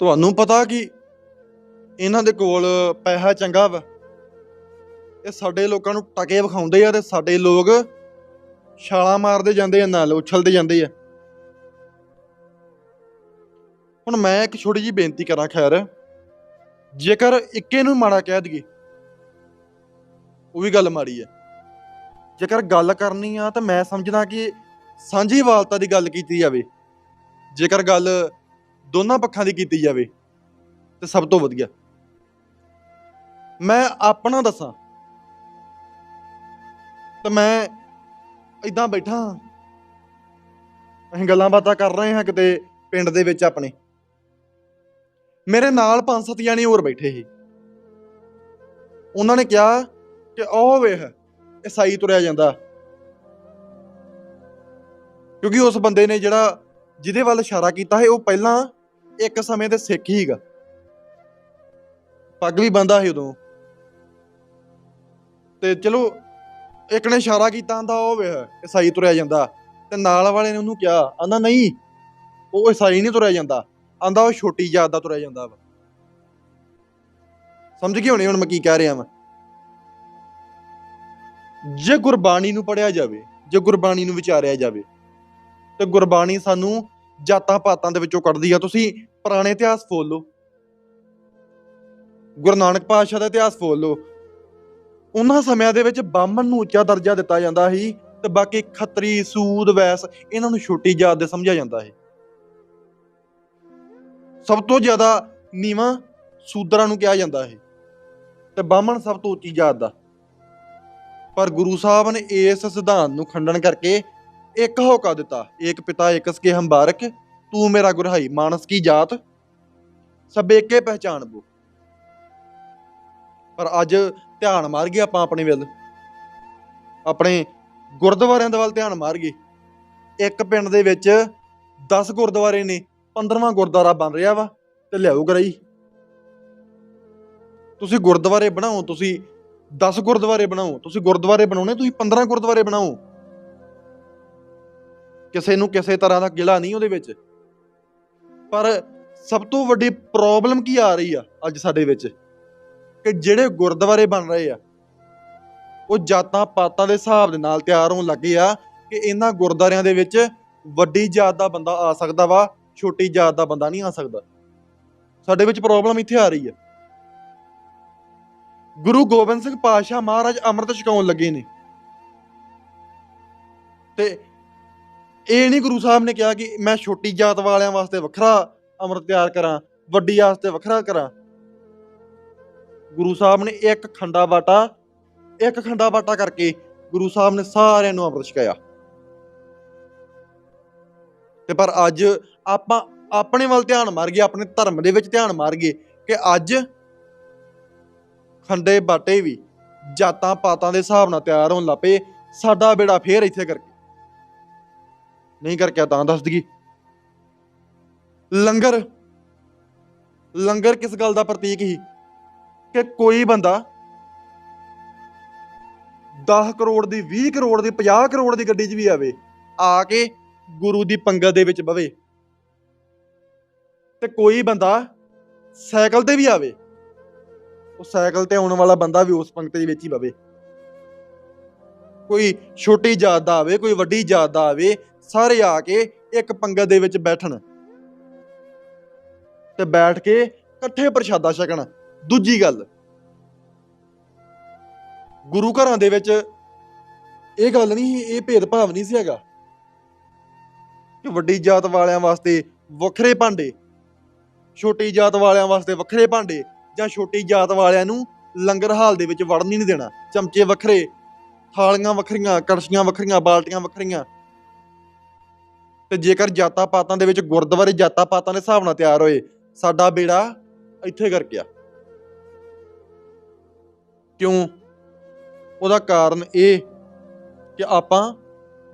ਤੁਹਾਨੂੰ ਪਤਾ ਕਿ ਇਹਨਾਂ ਦੇ ਕੋਲ ਪੈਸਾ ਚੰਗਾ ਵਾ। ਇਹ ਸਾਡੇ ਲੋਕਾਂ ਨੂੰ ਟਕੇ ਵਿਖਾਉਂਦੇ ਆ ਤੇ ਸਾਡੇ ਲੋਕ ਛਾਲਾਂ ਮਾਰਦੇ ਜਾਂਦੇ ਆ, ਨਾਲ ਉਛਲਦੇ ਜਾਂਦੇ ਆ। ਹੁਣ ਮੈਂ ਇੱਕ ਛੋਟੀ ਜੀ ਬੇਨਤੀ ਕਰਾਂ, ਖੈਰ। ਜੇਕਰ ਇੱਕੇ ਨੂੰ ਮਾੜਾ ਕਹਿ ਦਈਏ, ਉਹ ਵੀ ਗੱਲ ਮਾੜੀ ਹੈ ਜੇਕਰ ਗੱਲ ਕਰਨੀ ਆ ਤਾਂ ਮੈਂ ਸਮਝਦਾ ਕਿ ਸਾਂਝੀ ਵਾਲਤਾ ਦੀ ਗੱਲ ਕੀਤੀ ਜਾਵੇ। ਜੇਕਰ ਗੱਲ ਦੋਨਾਂ ਪੱਖਾਂ ਦੀ ਕੀਤੀ ਜਾਵੇ ਤੇ ਸਭ ਤੋਂ ਵਧੀਆ। ਮੈਂ ਆਪਣਾ ਦੱਸਾਂ ਤੇ ਮੈਂ ਇਦਾਂ ਬੈਠਾ ਹਾਂ। ਅਸੀਂ ਗੱਲਾਂ ਬਾਤਾਂ ਕਰ ਰਹੇ ਹਾਂ ਕਿਤੇ ਪਿੰਡ ਦੇ ਵਿੱਚ ਆਪਣੇ। ਮੇਰੇ ਨਾਲ ਪੰਜ ਸੱਤ ਜਾਣੇ ਹੋਰ ਬੈਠੇ ਸੀ। ਉਹਨਾਂ ਨੇ ਕਿਹਾ ਕਿ ਉਹ ਵੇਖ ਈਸਾਈ ਤੁਰਿਆ ਜਾਂਦਾ। ਕਿਉਂਕਿ ਉਸ ਬੰਦੇ ਨੇ ਜਿਹੜਾ ਜਿਹਦੇ ਵੱਲ ਇਸ਼ਾਰਾ ਕੀਤਾ ਹੈ ਉਹ ਪਹਿਲਾਂ ਇੱਕ ਸਮੇਂ ਤੇ ਸਿੱਖ ਹੀਗਾ। ਪੱਗ ਵੀ ਬੰਦਾ ਸੀ ਉਦੋਂ। ਤੇ ਚਲੋ, ਇੱਕ ਨੇ ਇਸ਼ਾਰਾ ਕੀਤਾ ਆਂਦਾ ਉਹ ਵੇਖ, ਈਸਾਈ ਤੁਰਿਆ ਜਾਂਦਾ। ਤੇ ਨਾਲ ਵਾਲੇ ਨੇ ਉਹਨੂੰ ਕਿਹਾ ਆਂਦਾ ਨਹੀਂ, ਉਹ ਈਸਾਈ ਨਹੀਂ ਤੁਰਿਆ ਜਾਂਦਾ। ਆਂਦਾ ਉਹ ਛੋਟੀ ਜਾਤ ਦਾ ਤੁਰਿਆ ਜਾਂਦਾ ਵਾ। ਸਮਝ ਗਏ ਹੋਣੇ ਹੁਣ ਮੈਂ ਕੀ ਕਹਿ ਰਿਹਾ ਵਾਂ? ਜੇ ਗੁਰਬਾਣੀ ਨੂੰ ਪੜਿਆ ਜਾਵੇ, ਜੇ ਗੁਰਬਾਣੀ ਨੂੰ ਵਿਚਾਰਿਆ ਜਾਵੇ, ਤੇ ਗੁਰਬਾਣੀ ਸਾਨੂੰ ਜਾਤਾਂ ਪਾਤਾਂ ਦੇ ਵਿੱਚੋਂ ਕੱਢਦੀ ਆ। ਤੁਸੀਂ ਪੁਰਾਣੇ ਇਤਿਹਾਸ ਫੋਲ ਲਓ। ਗੁਰੂ ਨਾਨਕ ਪਾਤਸ਼ਾਹ ਦਾ ਇਤਿਹਾਸ ਫੋਲ ਲਓ। ਉਹਨਾਂ ਸਮਿਆਂ ਦੇ ਵਿੱਚ ਬਾਹਮਣ ਨੂੰ ਉੱਚਾ ਦਰਜਾ ਦਿੱਤਾ ਜਾਂਦਾ ਸੀ ਤੇ ਬਾਕੀ ਖੱਤਰੀ, ਸੂਦ, ਵੈਸ ਇਹਨਾਂ ਨੂੰ ਛੋਟੀ ਜਾਤ ਦੇ ਸਮਝਿਆ ਜਾਂਦਾ ਹੈ ਸਭ ਤੋਂ ਜ਼ਿਆਦਾ ਨੀਵਾਂ ਸੂਦਰਾਂ ਨੂੰ ਕਿਹਾ ਜਾਂਦਾ ਹੈ ਤੇ ਬਾਹਮਣ ਸਭ ਤੋਂ ਉੱਚੀ ਜਾਤ ਦਾ। ਪਰ ਗੁਰੂ ਸਾਹਿਬ ਨੇ ਇਸ ਸਿਧਾਂਤ ਨੂੰ ਖੰਡਨ ਕਰਕੇ ਇੱਕ ਹੋਕਾ ਦਿੱਤਾ, ਏਕ ਪਿਤਾ ਏਕਸ ਕੇ ਹੰਬਾਰਕ, ਤੂੰ ਮੇਰਾ ਗੁਰਹਾਈ, ਮਾਨਸ ਕੀ ਜਾਤ? ਸਬੇਕੇ ਪਹਿਚਾਣ ਬੋ। ਪਰ ਅੱਜ ਧਿਆਨ ਮਾਰ ਗਏ ਆਪਾਂ ਆਪਣੇ ਵੱਲ। ਆਪਣੇ ਗੁਰਦੁਆਰਿਆਂ ਦੇ ਵੱਲ ਧਿਆਨ ਮਾਰ ਗਏ ਇੱਕ ਪਿੰਡ ਦੇ ਵਿੱਚ 10 ਗੁਰਦੁਆਰੇ ਨੇ 15ਵਾਂ ਗੁਰਦੁਆਰਾ ਬਣ ਰਿਹਾ ਵਾ ਤੇ ਲਿਆਓ ਕਰਾਈ ਤੁਸੀਂ ਗੁਰਦੁਆਰੇ ਬਣਾਓ, ਤੁਸੀਂ 10 ਗੁਰਦੁਆਰੇ ਬਣਾਓ, ਤੁਸੀਂ ਗੁਰਦੁਆਰੇ ਬਣਾਉਣੇ, ਤੁਸੀਂ 15 ਗੁਰਦੁਆਰੇ ਬਣਾਓ। ਕਿਸੇ ਨੂੰ ਕਿਸੇ ਤਰ੍ਹਾਂ ਦਾ ਗਿਲਾ ਨਹੀਂ ਉਹਦੇ ਵਿੱਚ। ਪਰ ਸਭ ਤੋਂ ਵੱਡੀ ਪ੍ਰੋਬਲਮ ਕੀ ਆ ਰਹੀ ਆ ਅੱਜ ਸਾਡੇ ਵਿੱਚ? ਕਿ ਜਿਹੜੇ ਗੁਰਦੁਆਰੇ ਬਣ ਰਹੇ ਆ, ਉਹ ਜਾਤਾਂ ਪਾਤਾਂ ਦੇ ਹਿਸਾਬ ਦੇ ਨਾਲ ਤਿਆਰ ਹੋਣ ਲੱਗੇ ਆ ਕਿ ਇਹਨਾਂ ਗੁਰਦੁਆਰਿਆਂ ਦੇ ਵਿੱਚ ਵੱਡੀ ਜਾਤ ਦਾ ਬੰਦਾ ਆ ਸਕਦਾ ਵਾ, ਛੋਟੀ ਜਾਤ ਦਾ ਬੰਦਾ ਨਹੀਂ ਆ ਸਕਦਾ। ਸਾਡੇ ਵਿੱਚ ਪ੍ਰੋਬਲਮ ਇੱਥੇ ਆ ਰਹੀ ਆ। ਗੁਰੂ ਗੋਬਿੰਦ ਸਿੰਘ ਪਾਤਸ਼ਾਹ ਮਹਾਰਾਜ ਅੰਮ੍ਰਿਤ ਛਕਾਉਣ ਲੱਗੇ ਨੇ। ਤੇ ਇਹ ਨਹੀਂ ਗੁਰੂ ਸਾਹਿਬ ਨੇ ਕਿਹਾ ਕਿ ਮੈਂ ਛੋਟੀ ਜਾਤ ਵਾਲਿਆਂ ਵਾਸਤੇ ਵੱਖਰਾ ਅੰਮ੍ਰਿਤ ਤਿਆਰ ਕਰਾਂ, ਵੱਡੀ ਵਾਸਤੇ ਵੱਖਰਾ ਕਰਾਂ। ਗੁਰੂ ਸਾਹਿਬ ਨੇ ਇੱਕ ਖੰਡਾ ਬਾਟਾ, ਇੱਕ ਖੰਡਾ ਬਾਟਾ ਕਰਕੇ ਗੁਰੂ ਸਾਹਿਬ ਨੇ ਸਾਰਿਆਂ ਨੂੰ ਅੰਮ੍ਰਿਤ ਛਕਾਇਆ। ਤੇ ਪਰ ਅੱਜ ਆਪਾਂ ਆਪਣੇ ਵੱਲ ਧਿਆਨ ਮਾਰ ਗਏ ਆਪਣੇ ਧਰਮ ਦੇ ਵਿੱਚ ਧਿਆਨ ਮਾਰ ਗਏ ਕਿ ਅੱਜ ਖੰਡੇ ਬਾਟੇ ਵੀ ਜਾਤਾਂ ਪਾਤਾਂ ਦੇ ਹਿਸਾਬ ਨਾਲ ਤਿਆਰ ਹੋਣ ਲੱਪੇ ਸਾਡਾ ਬੇੜਾ ਫੇਰ ਇੱਥੇ ਕਰਕੇ। ਨਹੀਂ ਕਰਕੇ ਤਾਂ ਦੱਸ ਦਗੀ ਲੰਗਰ ਲੰਗਰ ਕਿਸ ਗੱਲ ਦਾ ਪ੍ਰਤੀਕ ਹੀ ਕਿ ਕੋਈ ਬੰਦਾ 10 ਕਰੋੜ ਦੀ 20 ਕਰੋੜ ਦੀ 50 ਕਰੋੜ ਦੀ ਗੱਡੀ 'ਚ ਵੀ ਆਵੇ, ਆ ਕੇ ਗੁਰੂ ਦੀ ਪੰਗਤ ਦੇ ਵਿੱਚ ਬਵੇ ਤੇ ਕੋਈ ਬੰਦਾ ਸਾਈਕਲ ਤੇ ਵੀ ਆਵੇ, ਉਹ ਸਾਈਕਲ ਤੇ ਆਉਣ ਵਾਲਾ ਬੰਦਾ ਵੀ ਉਸ ਪੰਗਤ ਦੇ ਵਿੱਚ ਹੀ ਬਵੇ। ਕੋਈ ਛੋਟੀ ਜਾਤ ਦਾ ਆਵੇ, ਕੋਈ ਵੱਡੀ ਜਾਤ ਦਾ ਆਵੇ ਸਾਰੇ ਆ ਕੇ ਇੱਕ ਪੰਗਤ ਦੇ ਵਿੱਚ ਬੈਠਣ ਤੇ ਬੈਠ ਕੇ ਇਕੱਠੇ ਪ੍ਰਸ਼ਾਦਾ ਛਕਣ। ਦੂਜੀ ਗੱਲ ਗੁਰੂ ਘਰਾਂ ਦੇ ਵਿੱਚ ਇਹ ਗੱਲ ਨਹੀਂ ਸੀ, ਇਹ ਭੇਦਭਾਵ ਨਹੀਂ ਸੀ ਹੈਗਾ ਕਿ ਵੱਡੀ ਜਾਤ ਵਾਲਿਆਂ ਵਾਸਤੇ ਵੱਖਰੇ ਭਾਂਡੇ ਛੋਟੀ ਜਾਤ ਵਾਲਿਆਂ ਵਾਸਤੇ ਵੱਖਰੇ ਭਾਂਡੇ ਜਾਂ ਛੋਟੀ ਜਾਤ ਵਾਲਿਆਂ ਨੂੰ ਲੰਗਰ ਹਾਲ ਦੇ ਵਿੱਚ ਵੜਨ ਹੀ ਨਹੀਂ ਦੇਣਾ। ਚਮਚੇ ਵੱਖਰੇ ਥਾਲੀਆਂ ਵੱਖਰੀਆਂ ਕੜਛੀਆਂ ਵੱਖਰੀਆਂ ਬਾਲਟੀਆਂ ਵੱਖਰੀਆਂ ਤੇ ਜੇਕਰ ਜਾਤਾਂ ਪਾਤਾਂ ਦੇ ਵਿੱਚ ਗੁਰਦੁਆਰੇ ਜਾਤਾਂ ਪਾਤਾਂ ਦੇ ਹਿਸਾਬ ਨਾਲ ਤਿਆਰ ਹੋਏ, ਸਾਡਾ ਬੇੜਾ ਇੱਥੇ ਕਰ ਗਿਆ ਕਿਉਂ? ਉਹਦਾ ਕਾਰਨ ਇਹ ਕਿ ਆਪਾਂ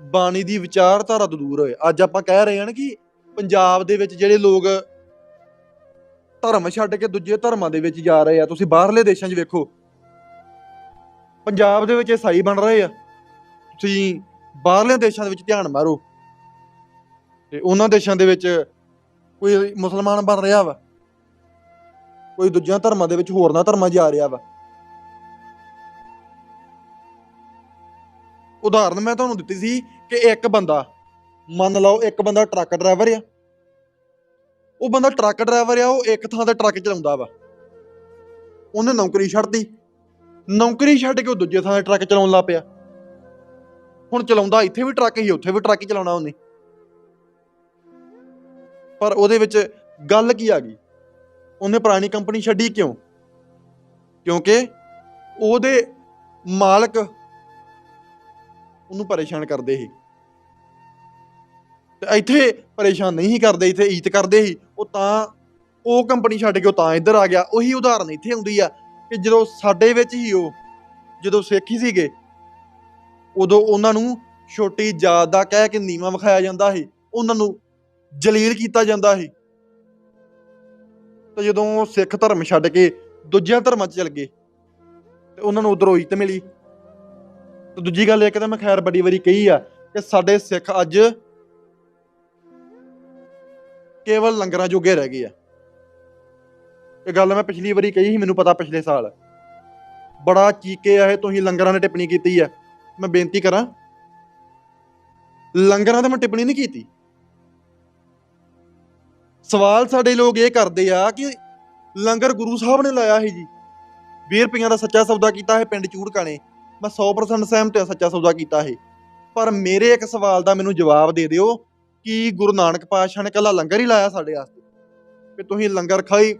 ਬਾਣੀ ਦੀ ਵਿਚਾਰਧਾਰਾ ਤੋਂ ਦੂਰ ਹੋਏ। ਅੱਜ ਆਪਾਂ ਕਹਿ ਰਹੇ ਹਾਂ ਨਾ ਕਿ ਪੰਜਾਬ ਦੇ ਵਿੱਚ ਜਿਹੜੇ ਲੋਕ ਧਰਮ ਛੱਡ ਕੇ ਦੂਜੇ ਧਰਮਾਂ ਦੇ ਵਿੱਚ ਜਾ ਰਹੇ ਆ, ਤੁਸੀਂ ਬਾਹਰਲੇ ਦੇਸ਼ਾਂ 'ਚ ਵੇਖੋ। ਪੰਜਾਬ ਦੇ ਵਿੱਚ ਈਸਾਈ ਬਣ ਰਹੇ ਆ। ਤੁਸੀਂ ਬਾਹਰਲੇ ਦੇਸ਼ਾਂ ਦੇ ਵਿੱਚ ਧਿਆਨ ਮਾਰੋ। ਤੇ ਉਹਨਾਂ ਦੇਸ਼ਾਂ ਦੇ ਵਿੱਚ ਕੋਈ ਮੁਸਲਮਾਨ ਬਣ ਰਿਹਾ ਵਾ। ਕੋਈ ਦੂਜਿਆਂ ਧਰਮਾਂ ਦੇ ਵਿੱਚ ਹੋਰਨਾਂ ਧਰਮਾਂ 'ਚ ਜਾ ਰਿਹਾ ਵਾ। ਉਦਾਹਰਨ ਮੈਂ ਤੁਹਾਨੂੰ ਦਿੱਤੀ ਸੀ ਕਿ ਇੱਕ ਬੰਦਾ, ਮੰਨ ਲਓ ਇੱਕ ਬੰਦਾ ਟਰੱਕ ਡਰਾਈਵਰ ਆ। ਉਹ ਬੰਦਾ ਟਰੱਕ ਡਰਾਈਵਰ ਆ, ਉਹ ਇੱਕ ਥਾਂ ਤੇ ਟਰੱਕ ਚਲਾਉਂਦਾ ਵਾ। ਉਹਨੇ ਨੌਕਰੀ ਛੱਡਤੀ। ਨੌਕਰੀ ਛੱਡ ਕੇ ਉਹ ਦੂਜੇ ਥਾਂ ਤੇ ਟਰੱਕ ਚਲਾਉਣ ਲੱਗ ਪਿਆ। ਹੁਣ ਚਲਾਉਂਦਾ ਇੱਥੇ ਵੀ ਟਰੱਕ ਹੀ, ਉੱਥੇ ਵੀ ਟਰੱਕ ਹੀ ਚਲਾਉਣਾ ਉਹਨੇ। ਪਰ ਉਹਦੇ ਵਿੱਚ ਗੱਲ ਕੀ ਆ ਗਈ? ਉਹਨੇ ਪੁਰਾਣੀ ਕੰਪਨੀ ਛੱਡੀ ਕਿਉਂ? ਕਿਉਂਕਿ ਉਹਦੇ ਮਾਲਕ ਉਹਨੂੰ ਪਰੇਸ਼ਾਨ ਕਰਦੇ ਸੀ। ਤੇ ਇੱਥੇ ਪਰੇਸ਼ਾਨ ਨਹੀਂ ਕਰਦੇ, ਇੱਥੇ ਇੱਜ਼ਤ ਕਰਦੇ ਸੀ। ਉਹ ਤਾਂ ਉਹ ਕੰਪਨੀ ਛੱਡ ਕੇ ਉਹ ਤਾਂ ਇੱਧਰ ਆ ਗਿਆ। ਉਹੀ ਉਦਾਹਰਨ ਇੱਥੇ ਆਉਂਦੀ ਆ ਕਿ ਜਦੋਂ ਸਾਡੇ ਵਿੱਚ ਹੀ ਉਹ, ਜਦੋਂ ਸਿੱਖ ਹੀ ਸੀਗੇ, ਉਦੋਂ ਉਹਨਾਂ ਨੂੰ ਛੋਟੀ ਜਾਤ ਦਾ ਕਹਿ ਕੇ ਨੀਵਾ ਵਿਖਾਇਆ ਜਾਂਦਾ ਸੀ। ਉਹਨਾਂ ਨੂੰ ਜਲੀਲ ਕੀਤਾ ਜਾਂਦਾ ਸੀ। ਤੇ ਜਦੋਂ ਉਹ ਸਿੱਖ ਧਰਮ ਛੱਡ ਕੇ ਦੂਜਿਆਂ ਧਰਮਾਂ 'ਚ ਚਲ ਗਏ, ਤੇ ਉਹਨਾਂ ਨੂੰ ਉਧਰੋਂ ਇੱਜ਼ਤ ਮਿਲੀ। ਤੇ ਦੂਜੀ ਗੱਲ ਇਹ ਕਹਿੰਦਾ ਮੈਂ ਖੈਰ ਬੜੀ ਵਾਰੀ ਕਹੀ ਆ ਕਿ ਸਾਡੇ ਸਿੱਖ ਅੱਜ ਕੇਵਲ ਲੰਗਰਾਂ ਜੋਗੇ ਰਹਿ ਗਏ ਆ। ਇਹ ਗੱਲ ਮੈਂ ਪਿਛਲੀ ਵਾਰੀ ਕਹੀ ਸੀ, ਮੈਨੂੰ ਪਤਾ ਪਿਛਲੇ ਸਾਲ। ਬੜਾ ਚੀਕੇ ਆ ਇਹ, ਤੁਸੀਂ ਲੰਗਰਾਂ ਨੇ ਟਿੱਪਣੀ ਕੀਤੀ ਆ। ਮੈਂ ਬੇਨਤੀ ਕਰਾਂ, ਲੰਗਰਾਂ ਤੇ ਮੈਂ ਟਿੱਪਣੀ ਨਹੀਂ ਕੀਤੀ। ਸਵਾਲ ਸਾਡੇ ਲੋਕ ਇਹ ਕਰਦੇ ਆ ਕਿ ਲੰਗਰ ਗੁਰੂ ਸਾਹਿਬ ਨੇ ਲਾਇਆ ਸੀ ਜੀ। 20 ਰੁਪਈਆਂ ਦਾ ਸੱਚਾ ਸੌਦਾ ਕੀਤਾ ਹੈ ਪਿੰਡ ਚੂੜਕਾ ਨੇ ਮੈਂ 100% ਸਹਿਮਤ ਹਾਂ ਸੱਚਾ ਸੌਦਾ ਕੀਤਾ ਹੈ ਪਰ ਮੇਰੇ ਇੱਕ ਸਵਾਲ ਦਾ ਮੈਨੂੰ ਜਵਾਬ ਦੇ ਦਿਓ ਕਿ ਗੁਰੂ ਨਾਨਕ ਪਾਤਸ਼ਾਹ ਨੇ ਕੱਲਾ ਲੰਗਰ ਹੀ ਲਾਇਆ ਸਾਡੇ ਵਾਸਤੇ? ਕਿ ਤੁਸੀਂ ਲੰਗਰ ਖਾਈ,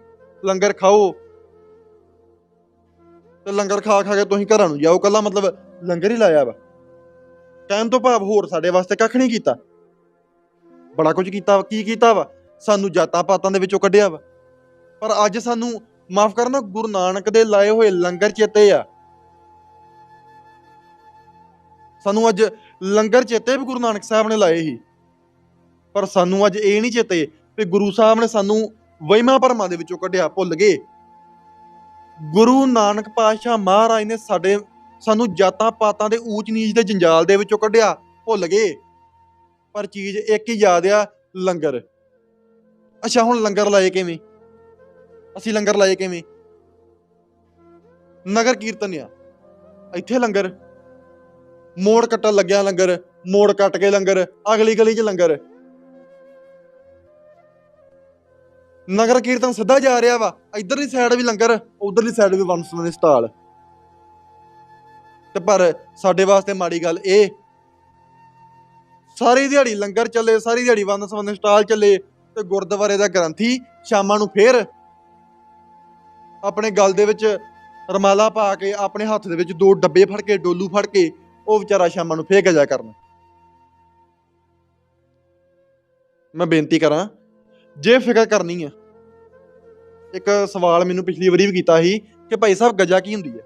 ਲੰਗਰ ਖਾਓ। ਤੇ ਲੰਗਰ ਖਾ ਖਾ ਕੇ ਤੁਸੀਂ ਘਰਾਂ ਨੂੰ ਜਾਓ। ਕੱਲਾ ਮਤਲਬ ਲੰਗਰ ਹੀ ਲਾਇਆ ਵਾ। ਕਹਿਣ ਤੋਂ ਭਾਵ ਹੋਰ ਸਾਡੇ ਵਾਸਤੇ ਕੱਖ ਨਹੀਂ ਕੀਤਾ। ਬੜਾ ਕੁਝ ਕੀਤਾ ਵਾ। ਕੀ ਕੀਤਾ ਵਾ? ਸਾਨੂੰ ਜਾਤਾਂ ਪਾਤਾਂ ਦੇ ਵਿੱਚੋਂ ਕੱਢਿਆ ਵਾ। ਪਰ ਅੱਜ ਸਾਨੂੰ ਮਾਫ ਕਰਨਾ ਗੁਰੂ ਨਾਨਕ ਦੇ ਲਾਏ ਹੋਏ ਲੰਗਰ ਚੇਤੇ ਆ। ਸਾਨੂੰ ਅੱਜ ਲੰਗਰ ਚੇਤੇ ਵੀ ਗੁਰੂ ਨਾਨਕ ਸਾਹਿਬ ਨੇ ਲਾਏ ਸੀ। ਪਰ ਸਾਨੂੰ ਅੱਜ ਇਹ ਨਹੀਂ ਚੇਤੇ ਵੀ ਗੁਰੂ ਸਾਹਿਬ ਨੇ ਸਾਨੂੰ ਵਹਿਮਾਂ ਭਰਮਾਂ ਦੇ ਵਿੱਚੋਂ ਕੱਢਿਆ, ਭੁੱਲ ਗਏ। ਗੁਰੂ ਨਾਨਕ ਪਾਤਸ਼ਾਹ ਮਹਾਰਾਜ ਨੇ ਸਾਡੇ, ਸਾਨੂੰ ਜਾਤਾਂ ਪਾਤਾਂ ਦੇ ਊਚ ਨੀਚ ਦੇ ਜੰਜਾਲ ਦੇ ਵਿੱਚੋਂ ਕੱਢਿਆ, ਭੁੱਲ ਗਏ। ਪਰ ਚੀਜ਼ ਇੱਕ ਹੀ ਯਾਦ ਆ, ਲੰਗਰ। ਅੱਛਾ, ਹੁਣ ਲੰਗਰ ਲਾਏ ਕਿਵੇਂ? ਅਸੀਂ ਲੰਗਰ ਲਾਏ ਕਿਵੇਂ? ਨਗਰ ਕੀਰਤਨ ਆ। ਇੱਥੇ ਲੰਗਰ। ਮੋੜ ਕੱਟਣ ਲੱਗਿਆ ਲੰਗਰ। ਮੋੜ ਕੱਟ ਕੇ ਲੰਗਰ। ਅਗਲੀ ਗਲੀ 'ਚ ਲੰਗਰ। ਨਗਰ ਕੀਰਤਨ ਸਿੱਧਾ ਜਾ ਰਿਹਾ ਵਾ। ਇਧਰਲੀ ਸਾਈਡ ਵੀ ਲੰਗਰ, ਉਧਰਲੀ ਸਾਈਡ ਵੀ ਵੰਸਨ ਦੇ ਸਟਾਲ। ਤੇ ਪਰ ਸਾਡੇ ਵਾਸਤੇ ਮਾੜੀ ਗੱਲ ਇਹ, ਸਾਰੀ ਦਿਹਾੜੀ ਲੰਗਰ ਚੱਲੇ, ਸਾਰੀ ਦਿਹਾੜੀ ਵੰਦ ਸਵੰਦ ਸਟਾਲ ਚੱਲੇ। ਤੇ ਗੁਰਦੁਆਰੇ ਦਾ ਗ੍ਰੰਥੀ ਸ਼ਾਮਾਂ ਨੂੰ ਫੇਰ ਆਪਣੇ ਗਲ ਦੇ ਵਿੱਚ ਰਮਾਲਾ ਪਾ ਕੇ ਆਪਣੇ ਹੱਥ ਦੇ ਵਿੱਚ ਦੋ ਡੱਬੇ ਫੜ ਕੇ, ਡੋਲੂ ਫੜ ਕੇ, ਉਹ ਵਿਚਾਰਾ ਸ਼ਾਮਾਂ ਨੂੰ ਫੇਰ ਗਜਾ ਕਰਨ। ਮੈਂ ਬੇਨਤੀ ਕਰਾਂ, ਜੇ ਫਿਕਰ ਕਰਨੀ ਆ, ਇੱਕ ਸਵਾਲ ਮੈਨੂੰ ਪਿਛਲੀ ਵਾਰੀ ਵੀ ਕੀਤਾ ਸੀ ਕਿ ਭਾਈ ਸਾਹਿਬ ਗਜਾ ਕੀ ਹੁੰਦੀ ਹੈ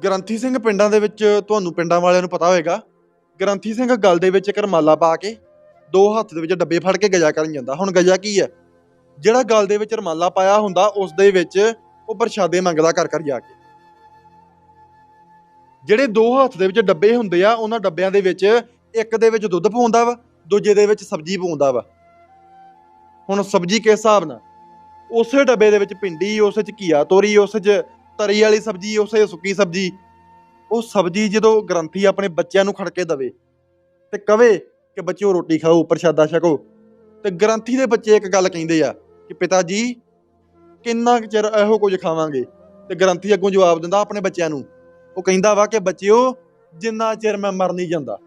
ਗ੍ਰੰਥੀ ਸਿੰਘ ਪਿੰਡਾਂ ਦੇ ਵਿੱਚ, ਤੁਹਾਨੂੰ ਪਿੰਡਾਂ ਵਾਲਿਆਂ ਨੂੰ ਪਤਾ ਹੋਵੇਗਾ ਗ੍ਰੰਥੀ ਸਿੰਘ ਗੱਲ ਦੇ ਵਿੱਚ ਇੱਕ ਰਮਾਲਾ ਪਾ ਕੇ ਦੋ ਹੱਥ ਦੇ ਵਿੱਚ ਡੱਬੇ ਫੜ ਕੇ ਗਜਾ ਕਰਨ ਜਾਂਦਾ। ਹੁਣ ਗਜਾ ਕੀ ਹੈ? ਜਿਹੜਾ ਗਲ ਦੇ ਵਿੱਚ ਰਮਾਲਾ ਪਾਇਆ ਹੁੰਦਾ, ਉਸ ਦੇ ਵਿੱਚ ਉਹ ਪ੍ਰਸ਼ਾਦੇ ਮੰਗਦਾ ਕਰ ਕਰ ਜਾ ਕੇ। ਜਿਹੜੇ ਦੋ ਹੱਥ ਦੇ ਵਿੱਚ ਡੱਬੇ ਹੁੰਦੇ ਆ, ਉਹਨਾਂ ਡੱਬਿਆਂ ਦੇ ਵਿੱਚ ਇੱਕ ਦੇ ਵਿੱਚ ਦੁੱਧ ਪਾਉਂਦਾ ਵਾ, ਦੂਜੇ ਦੇ ਵਿੱਚ ਸਬਜ਼ੀ ਪਾਉਂਦਾ ਵਾ। ਹੁਣ ਸਬਜ਼ੀ ਕਿਸ ਹਿਸਾਬ ਨਾਲ? ਉਸੇ ਡੱਬੇ ਦੇ ਵਿੱਚ ਭਿੰਡੀ, ਉਸ ਚ ਘੀਆ ਤੋਰੀ, ਉਸ ਚ ਤਰੀ ਵਾਲੀ ਸਬਜ਼ੀ, ਉਸੇ ਸੁੱਕੀ ਸਬਜ਼ੀ। ਉਹ ਸਬਜ਼ੀ ਜਦੋਂ ਗ੍ਰੰਥੀ ਆਪਣੇ ਬੱਚਿਆਂ ਨੂੰ ਖੜ ਕੇ ਦਵੇ ਤੇ ਕਵੇ ਕਿ ਬੱਚਿਓ ਰੋਟੀ ਖਾਓ ਪ੍ਰਸ਼ਾਦਾ ਛਕੋ। ਤੇ ਗ੍ਰੰਥੀ ਦੇ ਬੱਚੇ ਇੱਕ ਗੱਲ ਕਹਿੰਦੇ ਆ ਕਿ ਪਿਤਾ ਜੀ, ਕਿੰਨਾ ਕੁ ਚਿਰ ਇਹੋ ਕੁਝ ਖਾਵਾਂਗੇ? ਤੇ ਗ੍ਰੰਥੀ ਅੱਗੋਂ ਜਵਾਬ ਦਿੰਦਾ ਆਪਣੇ ਬੱਚਿਆਂ ਨੂੰ। ਉਹ ਕਹਿੰਦਾ ਵਾ ਕਿ ਬੱਚਿਓ, ਜਿੰਨਾ ਚਿਰ ਮੈਂ ਮਰ ਨਹੀਂ ਜਾਂਦਾ।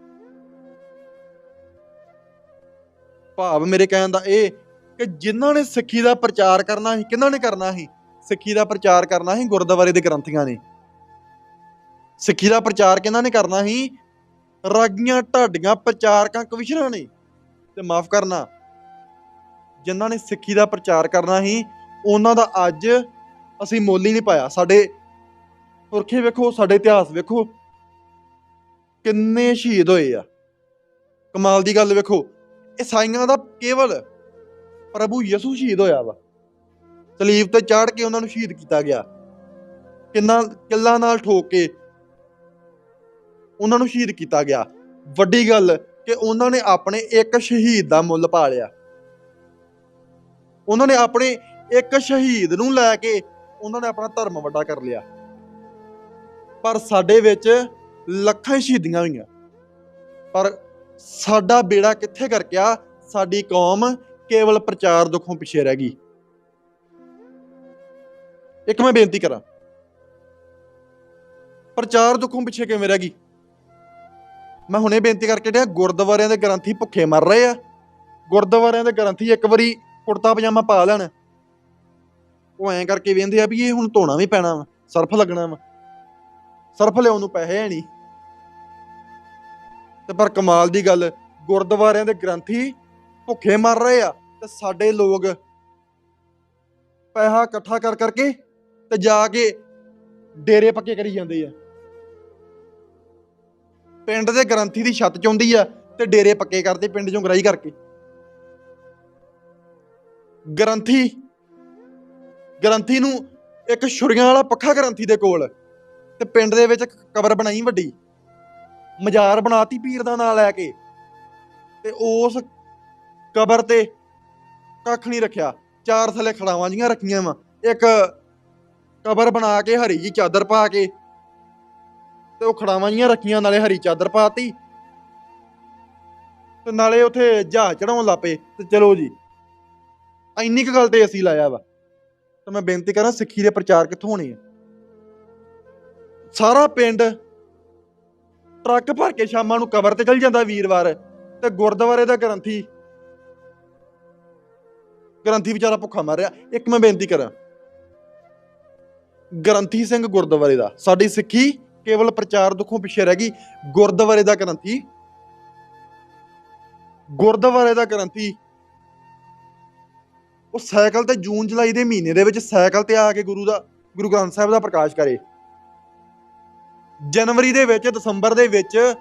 ਭਾਵ ਮੇਰੇ ਕਹਿਣ ਦਾ ਇਹ ਕਿ ਜਿਨ੍ਹਾਂ ਨੇ ਸਿੱਖੀ ਦਾ ਪ੍ਰਚਾਰ ਕਰਨਾ ਸੀ, ਕਿਹਨਾਂ ਨੇ ਕਰਨਾ ਸੀ? ਸਿੱਖੀ ਦਾ ਪ੍ਰਚਾਰ ਕਰਨਾ ਸੀ ਗੁਰਦੁਆਰੇ ਦੇ ਗ੍ਰੰਥੀਆਂ ਨੇ। ਸਿੱਖੀ ਦਾ ਪ੍ਰਚਾਰ ਕਿਹਨਾਂ ਨੇ ਕਰਨਾ ਸੀ? ਰਾਗੀਆਂ ਢਾਡੀਆਂ ਪ੍ਰਚਾਰਕਾਂ ਕਵਿਸ਼ਰਾਂ ਨੇ। ਤੇ ਮਾਫ ਕਰਨਾ, ਜਿਨ੍ਹਾਂ ਨੇ ਸਿੱਖੀ ਦਾ ਪ੍ਰਚਾਰ ਕਰਨਾ ਸੀ, ਉਹਨਾਂ ਦਾ ਅੱਜ ਅਸੀਂ ਮੁੱਲ ਹੀ ਨਹੀਂ ਪਾਇਆ। ਸਾਡੇ ਪੁਰਖੇ ਵੇਖੋ, ਸਾਡੇ ਇਤਿਹਾਸ ਵੇਖੋ, ਕਿੰਨੇ ਸ਼ਹੀਦ ਹੋਏ ਆ। ਕਮਾਲ ਦੀ ਗੱਲ ਵੇਖੋ ਈਸਾਈਆਂ ਦਾ ਕੇਵਲ ਪ੍ਰਭੂ ਯਿਸੂ ਸ਼ਹੀਦ ਹੋਇਆ ਵਾ। ਸਲੀਬ ਤੇ ਚਾੜ ਕੇ ਉਹਨਾਂ ਨੂੰ ਸ਼ਹੀਦ ਕੀਤਾ ਗਿਆ। ਕਿੰਨਾ, ਕਿੱਲਾਂ ਨਾਲ ਠੋਕ ਕੇ ਉਹਨਾਂ ਨੂੰ ਸ਼ਹੀਦ ਕੀਤਾ ਗਿਆ। ਵੱਡੀ ਗੱਲ ਕਿ ਉਹਨਾਂ ਨੇ ਆਪਣੇ ਇੱਕ ਸ਼ਹੀਦ ਦਾ ਮੁੱਲ ਪਾ ਲਿਆ ਉਹਨਾਂ ਨੇ ਆਪਣੇ ਇੱਕ ਸ਼ਹੀਦ ਨੂੰ ਲੈ ਕੇ ਉਹਨਾਂ ਨੇ ਆਪਣਾ ਧਰਮ ਵੱਡਾ ਕਰ ਲਿਆ। ਪਰ ਸਾਡੇ ਵਿੱਚ ਲੱਖਾਂ ਸ਼ਹੀਦੀਆਂ ਹੋਈਆਂ। ਪਰ ਸਾਡਾ ਬੇੜਾ ਕਿੱਥੇ ਕਰ ਗਿਆ ਸਾਡੀ ਕੌਮ ਕੇਵਲ ਪ੍ਰਚਾਰ ਦੁੱਖੋਂ ਪਿੱਛੇ ਰਹਿ ਗਈ। ਇੱਕ ਮੈਂ ਬੇਨਤੀ ਕਰਾਂ। ਪ੍ਰਚਾਰ ਦੁੱਖੋਂ ਪਿੱਛੇ ਕਿਵੇਂ ਰਹਿ ਗਈ? ਮੈਂ ਹੁਣੇ ਬੇਨਤੀ ਕਰਕੇ ਡਿਆ, ਗੁਰਦੁਆਰਿਆਂ ਦੇ ਗ੍ਰੰਥੀ ਭੁੱਖੇ ਮਰ ਰਹੇ ਆ। ਗੁਰਦੁਆਰਿਆਂ ਦੇ ਗ੍ਰੰਥੀ ਇੱਕ ਵਾਰੀ ਕੁੜਤਾ ਪਜਾਮਾ ਪਾ ਲੈਣ। ਉਹ ਐਂ ਕਰਕੇ ਵੇਂਦੇ ਆ ਵੀ ਇਹ ਹੁਣ ਧੋਣਾ ਵੀ ਪੈਣਾ ਵਾ, ਸਰਫ ਲੱਗਣਾ ਵਾ। ਸਰਫ ਲਿਆਉਣ ਨੂੰ ਪੈਸੇ ਹੈ ਨਹੀਂ ਤੇ ਪਰ ਕਮਾਲ ਦੀ ਗੱਲ, ਗੁਰਦੁਆਰਿਆਂ ਦੇ ਗ੍ਰੰਥੀ ਭੁੱਖੇ ਮਰ ਰਹੇ ਆ ਤੇ ਸਾਡੇ ਲੋਕ ਪੈਸਾ ਇਕੱਠਾ ਕਰ ਕਰਕੇ ਤੇ ਜਾ ਕੇ ਡੇਰੇ ਪੱਕੇ ਕਰੀ ਜਾਂਦੇ ਆ। ਪਿੰਡ ਦੇ ਗ੍ਰੰਥੀ ਦੀ ਛੱਤ ਚੁੰਦੀ ਆ ਤੇ ਡੇਰੇ ਪੱਕੇ ਕਰਦੇ ਪਿੰਡ ਚੋਂ ਗਰਾਈ ਕਰਕੇ। ਗ੍ਰੰਥੀ ਗ੍ਰੰਥੀ ਨੂੰ ਇੱਕ ਛੁਰੀਆਂ ਵਾਲਾ ਪੱਖਾ ਗ੍ਰੰਥੀ ਦੇ ਕੋਲ ਤੇ ਪਿੰਡ ਦੇ ਵਿੱਚ ਇੱਕ ਕਬਰ ਬਣਾਈ ਵੱਡੀ। ਮਜ਼ਾਰ ਬਣਾਤੀ ਪੀਰ ਦਾ ਨਾਂ ਲੈ ਕੇ ਤੇ ਉਸ ਕਬਰ ਤੇ ਕੱਖ ਨਹੀਂ ਰੱਖਿਆ। ਚਾਰ ਥੱਲੇ ਖੜਾਵਾਂ ਜੀਆਂ ਰੱਖੀਆਂ ਵਾ। ਇੱਕ ਕਬਰ ਬਣਾ ਕੇ ਹਰੀ ਜੀ ਚਾਦਰ ਪਾ ਕੇ ਤੇ ਉਹ ਖੜਾਵਾਂ ਜੀਆਂ ਰੱਖੀਆਂ, ਨਾਲੇ ਹਰੀ ਚਾਦਰ ਪਾਤੀ। ਤੇ ਨਾਲੇ ਉਥੇ ਜਹਾਜ਼ ਚੜਾਉਣ ਲੱਪੇ ਤੇ ਚਲੋ ਜੀ। ਇੰਨੀ ਕੁ ਗੱਲ ਤੇ ਅਸੀਂ ਲਾਇਆ ਵਾ। ਤਾਂ ਮੈਂ ਬੇਨਤੀ ਕਰਾਂ, ਸਿੱਖੀ ਦੇ ਪ੍ਰਚਾਰ ਕਿੱਥੋਂ ਹੋਣੇ ਆ? ਸਾਰਾ ਪਿੰਡ ਟਰੱਕ ਭਰ ਕੇ ਸ਼ਾਮਾਂ ਨੂੰ ਕਬਰ ਤੇ ਚਲ ਜਾਂਦਾ ਵੀਰਵਾਰ। ਤੇ ਗੁਰਦੁਆਰੇ ਦਾ ਗ੍ਰੰਥੀ ਗ੍ਰੰਥੀ ਵਿਚਾਰਾ ਭੁੱਖਾ ਮਰ ਰਿਹਾ ਇੱਕ ਮੈਂ ਬੇਨਤੀ ਕਰਾਂ। ਗ੍ਰੰਥੀ ਸਿੰਘ ਗੁਰਦੁਆਰੇ ਦਾ, ਸਾਡੀ ਸਿੱਖੀ ਕੇਵਲ ਪ੍ਰਚਾਰ ਦੁੱਖੋਂ ਪਿੱਛੇ ਰਹਿ ਗਈ। ਗੁਰਦੁਆਰੇ ਦਾ ਗ੍ਰੰਥੀ। ਗੁਰਦੁਆਰੇ ਦਾ ਗ੍ਰੰਥੀ। ਉਹ ਸਾਈਕਲ ਤੇ ਜੂਨ ਜੁਲਾਈ ਦੇ ਮਹੀਨੇ ਦੇ ਵਿੱਚ ਸਾਈਕਲ ਤੇ ਆ ਕੇ ਗੁਰੂ ਦਾ, ਗੁਰੂ ਗ੍ਰੰਥ ਸਾਹਿਬ ਦਾ ਪ੍ਰਕਾਸ਼ ਕਰੇ। ਜਨਵਰੀ ਦੇ ਵਿੱਚ, ਦਸੰਬਰ ਦੇ ਵਿੱਚ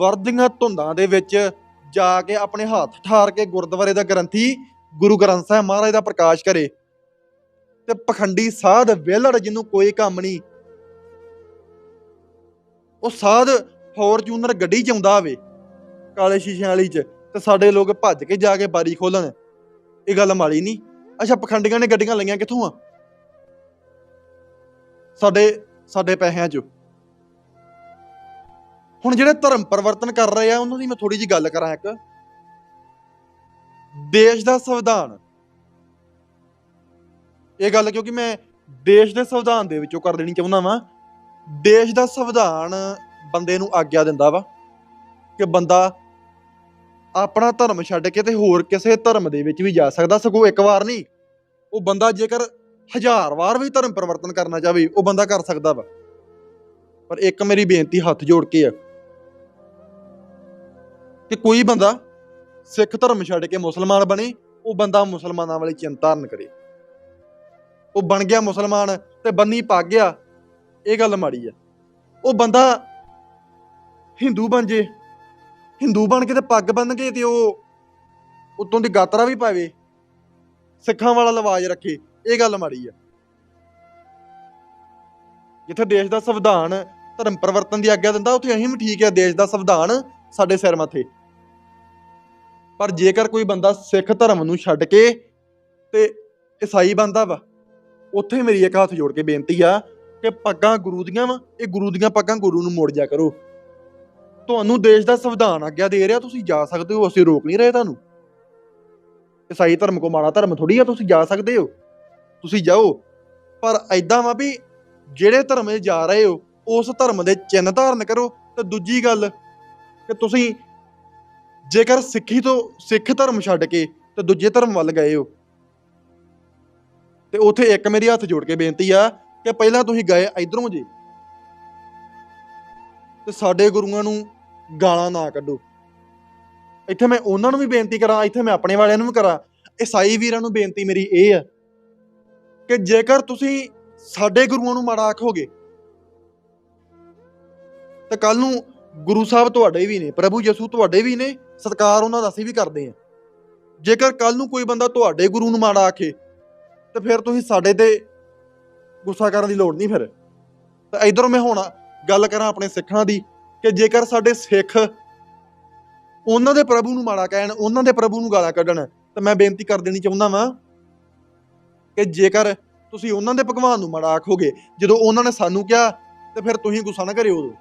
ਵਰਦੀਆਂ ਧੁੰਦਾਂ ਦੇ ਵਿੱਚ ਜਾ ਕੇ ਆਪਣੇ ਹੱਥ ਠਾਰ ਕੇ ਗੁਰਦੁਆਰੇ ਦਾ ਗ੍ਰੰਥੀ ਗੁਰੂ ਗ੍ਰੰਥ ਸਾਹਿਬ ਮਹਾਰਾਜ ਦਾ ਪ੍ਰਕਾਸ਼ ਕਰੇ। ਤੇ ਪਖੰਡੀ ਸਾਧ ਵਿਹਲੜ ਜਿਹਨੂੰ ਕੋਈ ਕੰਮ ਨਹੀਂ ਉਹ ਸਾਧ ਫੋਰਚੂਨਰ ਗੱਡੀ ਚ ਆਉਂਦਾ ਹੋਵੇ ਕਾਲੇ ਸ਼ੀਸ਼ਿਆਂ ਵਾਲੀ ਚ, ਤੇ ਸਾਡੇ ਲੋਕ ਭੱਜ ਕੇ ਜਾ ਕੇ ਬਾਰੀ ਖੋਲਣ। ਇਹ ਗੱਲ ਮਾੜੀ ਨਹੀਂ ਅੱਛਾ, ਪਖੰਡੀਆਂ ਨੇ ਗੱਡੀਆਂ ਲਈਆਂ ਕਿੱਥੋਂ ਆ? ਸਾਡੇ ਸਾਡੇ ਪੈਸਿਆਂ ਚੋਂ। ਹੁਣ ਜਿਹੜੇ ਧਰਮ ਪਰਿਵਰਤਨ ਕਰ ਰਹੇ ਆ, ਉਹਨਾਂ ਦੀ ਮੈਂ ਥੋੜੀ ਜੀ ਗੱਲ ਕਰਾਂ ਇੱਕ। ਦੇਸ਼ ਦਾ ਸੰਵਿਧਾਨ। ਇਹ ਗੱਲ ਕਿਉਂਕਿ ਮੈਂ ਦੇਸ਼ ਦੇ ਸੰਵਿਧਾਨ ਦੇ ਵਿੱਚੋਂ ਕਰ ਦੇਣੀ ਚਾਹੁੰਦਾ ਵਾਂ। ਦੇਸ਼ ਦਾ ਸੰਵਿਧਾਨ ਬੰਦੇ ਨੂੰ ਆਗਿਆ ਦਿੰਦਾ ਵਾ ਕਿ ਬੰਦਾ ਆਪਣਾ ਧਰਮ ਛੱਡ ਕੇ ਤੇ ਹੋਰ ਕਿਸੇ ਧਰਮ ਦੇ ਵਿੱਚ ਵੀ ਜਾ ਸਕਦਾ। ਸਗੋਂ ਇੱਕ ਵਾਰ ਨਹੀਂ, ਉਹ ਬੰਦਾ ਜੇਕਰ ਹਜ਼ਾਰ ਵਾਰ ਵੀ ਧਰਮ ਪਰਿਵਰਤਨ ਕਰਨਾ ਚਾਹਵੇ ਉਹ ਬੰਦਾ ਕਰ ਸਕਦਾ ਵਾ। ਪਰ ਇੱਕ ਮੇਰੀ ਬੇਨਤੀ ਹੱਥ ਜੋੜ ਕੇ ਆ ਕਿ ਕੋਈ ਬੰਦਾ ਸਿੱਖ ਧਰਮ ਛੱਡ ਕੇ ਮੁਸਲਮਾਨ ਬਣੇ, ਉਹ ਬੰਦਾ ਮੁਸਲਮਾਨਾਂ ਵਾਲੀ ਚਿੰਤਾ ਨਾ ਕਰੇ। ਉਹ ਬਣ ਗਿਆ ਮੁਸਲਮਾਨ ਤੇ ਬੰਨੀ ਪੱਗ ਗਿਆ ਇਹ ਗੱਲ ਮਾੜੀ ਆ। ਉਹ ਬੰਦਾ ਹਿੰਦੂ ਬਣ ਜੇ, ਹਿੰਦੂ ਬਣ ਕੇ ਤੇ ਪੱਗ ਬੰਨ ਕੇ ਤੇ ਉਹ ਉਤੋਂ ਦੀ ਗਾਤਰਾ ਵੀ ਪਾਵੇ, ਸਿੱਖਾਂ ਵਾਲਾ ਲਵਾਜ਼ ਰੱਖੇ, ਇਹ ਗੱਲ ਮਾੜੀ ਆ। ਜਿੱਥੇ ਦੇਸ਼ ਦਾ ਸੰਵਿਧਾਨ ਧਰਮ ਪਰਿਵਰਤਨ ਦੀ ਆਗਿਆ ਦਿੰਦਾ, ਉੱਥੇ ਅਸੀਂ ਵੀ ਠੀਕ ਆ, ਦੇਸ਼ ਦਾ ਸੰਵਿਧਾਨ ਸਾਡੇ ਸਿਰ ਮੱਥੇ। ਪਰ ਜੇਕਰ ਕੋਈ ਬੰਦਾ ਸਿੱਖ ਧਰਮ ਨੂੰ ਛੱਡ ਕੇ ਤੇ ਈਸਾਈ ਬੰਦਾ ਵਾ, ਉੱਥੇ ਮੇਰੀ ਇੱਕ ਹੱਥ ਜੋੜ ਕੇ ਬੇਨਤੀ ਆ ਕਿ ਪੱਗਾਂ ਗੁਰੂ ਦੀਆਂ ਵਾ, ਇਹ ਗੁਰੂ ਦੀਆਂ ਪੱਗਾਂ ਗੁਰੂ ਨੂੰ ਮੋੜ ਜਾ ਕਰੋ। ਤੁਹਾਨੂੰ ਦੇਸ਼ ਦਾ ਸੰਵਿਧਾਨ ਆਗਿਆ ਦੇ ਰਿਹਾ, ਤੁਸੀਂ ਜਾ ਸਕਦੇ ਹੋ, ਅਸੀਂ ਰੋਕ ਨਹੀਂ ਰਹੇ ਤੁਹਾਨੂੰ। ਈਸਾਈ ਧਰਮ ਕੋ ਮਾੜਾ ਧਰਮ ਥੋੜੀ ਆ, ਤੁਸੀਂ ਜਾ ਸਕਦੇ ਹੋ, ਤੁਸੀਂ ਜਾਓ। ਪਰ ਐਦਾਂ ਵਾ ਵੀ ਜਿਹੜੇ ਧਰਮ 'ਚ ਜਾ ਰਹੇ ਹੋ, ਉਸ ਧਰਮ ਦੇ ਚਿੰਨ੍ਹ ਧਾਰਨ ਕਰੋ। ਤੇ ਦੂਜੀ ਗੱਲ ਕਿ ਤੁਸੀਂ ਜੇਕਰ ਸਿੱਖੀ ਤੋਂ ਸਿੱਖ ਧਰਮ ਛੱਡ ਕੇ ਤੇ ਦੂਜੇ ਧਰਮ ਵੱਲ ਗਏ ਹੋ, ਤੇ ਉਥੇ ਇੱਕ ਮੇਰੀ ਹੱਥ ਜੋੜ ਕੇ ਬੇਨਤੀ ਆ ਕਿ ਪਹਿਲਾਂ ਤੁਸੀਂ ਗਏ ਇਧਰੋਂ ਜੇ। ਤੇ ਸਾਡੇ ਗੁਰੂਆਂ ਨੂੰ ਗਾਲਾਂ ਨਾ ਕੱਢੋ। ਇੱਥੇ ਮੈਂ ਉਹਨਾਂ ਨੂੰ ਵੀ ਬੇਨਤੀ ਕਰਾਂ, ਇੱਥੇ ਮੈਂ ਆਪਣੇ ਵਾਲਿਆਂ ਨੂੰ ਵੀ ਕਰਾਂ। ਈਸਾਈ ਵੀਰਾਂ ਨੂੰ ਬੇਨਤੀ ਮੇਰੀ ਇਹ ਹੈ ਕਿ ਜੇਕਰ ਤੁਸੀਂ ਸਾਡੇ ਗੁਰੂਆਂ ਨੂੰ ਮਾੜਾ ਆਖੋਗੇ, ਤਾਂ ਕੱਲ ਨੂੰ ਗੁਰੂ ਸਾਹਿਬ ਤੁਹਾਡੇ ਵੀ ਨੇ, ਪ੍ਰਭੂ ਯਿਸੂ ਤੁਹਾਡੇ ਵੀ ਨੇ, ਸਤਕਾਰ ਉਹਨਾਂ ਦਾ ਅਸੀਂ ਵੀ ਕਰਦੇ ਹਾਂ। ਜੇਕਰ ਕੱਲ ਨੂੰ ਕੋਈ ਬੰਦਾ ਤੁਹਾਡੇ ਗੁਰੂ ਨੂੰ ਮਾੜਾ ਆਖੇ, ਤੇ ਫਿਰ ਤੁਸੀਂ ਸਾਡੇ ਤੇ ਗੁੱਸਾ ਕਰਨ ਦੀ ਲੋੜ ਨਹੀਂ ਫਿਰ। ਤੇ ਇਧਰੋਂ ਮੈਂ ਹੁਣ ਗੱਲ ਕਰਾਂ ਆਪਣੇ ਸਿੱਖਾਂ ਦੀ ਕਿ ਜੇਕਰ ਸਾਡੇ ਸਿੱਖ ਉਹਨਾਂ ਦੇ ਪ੍ਰਭੂ ਨੂੰ ਮਾੜਾ ਕਹਿਣ, ਉਹਨਾਂ ਦੇ ਪ੍ਰਭੂ ਨੂੰ ਗਾਲਾਂ ਕੱਢਣ, ਤਾਂ ਮੈਂ ਬੇਨਤੀ ਕਰ ਦੇਣੀ ਚਾਹੁੰਦਾ ਵਾਂ ਕਿ ਜੇਕਰ ਤੁਸੀਂ ਉਹਨਾਂ ਦੇ ਭਗਵਾਨ ਨੂੰ ਮਾੜਾ ਆਖੋਗੇ, ਜਦੋਂ ਉਹਨਾਂ ਨੇ ਸਾਨੂੰ ਕਿਹਾ, ਤੇ ਫਿਰ ਤੁਸੀਂ ਗੁੱਸਾ ਨਾ ਕਰਿਓ ਉਦੋਂ।